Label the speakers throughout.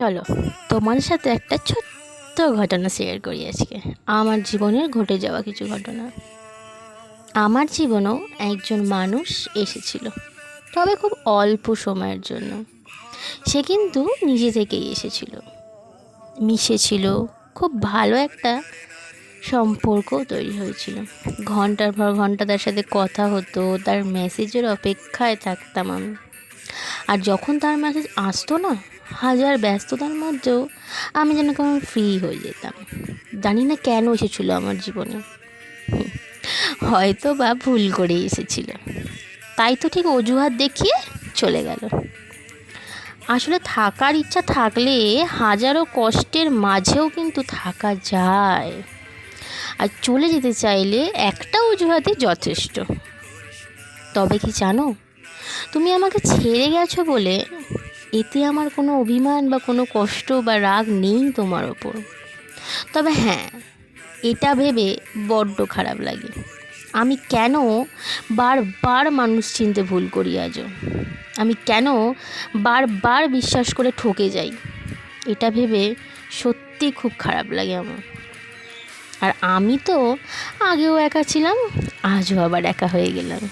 Speaker 1: চলো তোমার সাথে একটা ছোট্ট ঘটনা শেয়ার করি আজকে। আমার জীবনের ঘটে যাওয়া কিছু ঘটনা। আমার জীবনেও একজন মানুষ এসেছিল, তবে খুব অল্প সময়ের জন্য। সে কিন্তু নিজে থেকেই এসেছিল। মিশেছিল খুব ভালো একটা সম্পর্ক তৈরি হয়েছিল। ঘণ্টার পর ঘণ্টা তার সাথে কথা হতো, তার মেসেজের অপেক্ষায় থাকতাম আমি। আর যখন তার মেসেজ আসতো না হাজার ব্যস্ততার মধ্যেও আমি যেন কেমন ফ্রি হয়ে যেতাম। জানি না কেন এসেছিল আমার জীবনে। হয়তো বা ভুল করেই এসেছিল। তাই তো ঠিক অজুহাত দেখিয়ে চলে গেল। আসলে থাকার ইচ্ছা থাকলে হাজারো কষ্টের মাঝেও কিন্তু থাকা যায়। আর চলে যেতে চাইলে একটা অজুহাতই যথেষ্ট। তবে কি জানো, তুমি আমাকে ছেড়ে গেছো বলে এতে আমার কোনো অভিমান বা কোনো কষ্ট বা রাগ নেই তোমার ওপর। তবে হ্যাঁ এটা ভেবে বড্ড খারাপ লাগে। আমি কেন বারবার মানুষ চিনতে ভুল করি আজও? আমি কেন বারবার বিশ্বাস করে ঠকে যাই? এটা ভেবে সত্যি খুব খারাপ লাগে আমার। আর আমি তো আগেও একা ছিলাম, আজও আবার একা হয়ে গেলাম।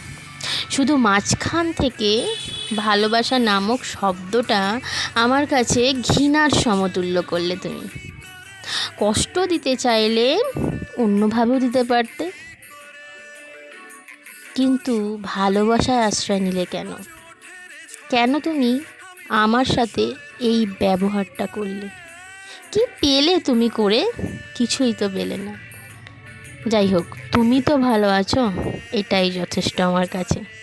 Speaker 1: শুধু মাঝখান থেকে ভালোবাসা নামক শব্দটা আমার কাছে ঘৃণার সমতুল্য করলে তুমি। কষ্ট দিতে চাইলে অন্যভাবেও দিতে পারতে। কিন্তু ভালোবাসায় আশ্রয় নিলে কেন? কেন তুমি আমার সাথে এই ব্যবহারটা করলে? কি পেলে তুমি করে? কিছুই তো পেলে না। যাই হোক, তুমি তো ভালো আছো, এটাই যথেষ্ট আমার কাছে।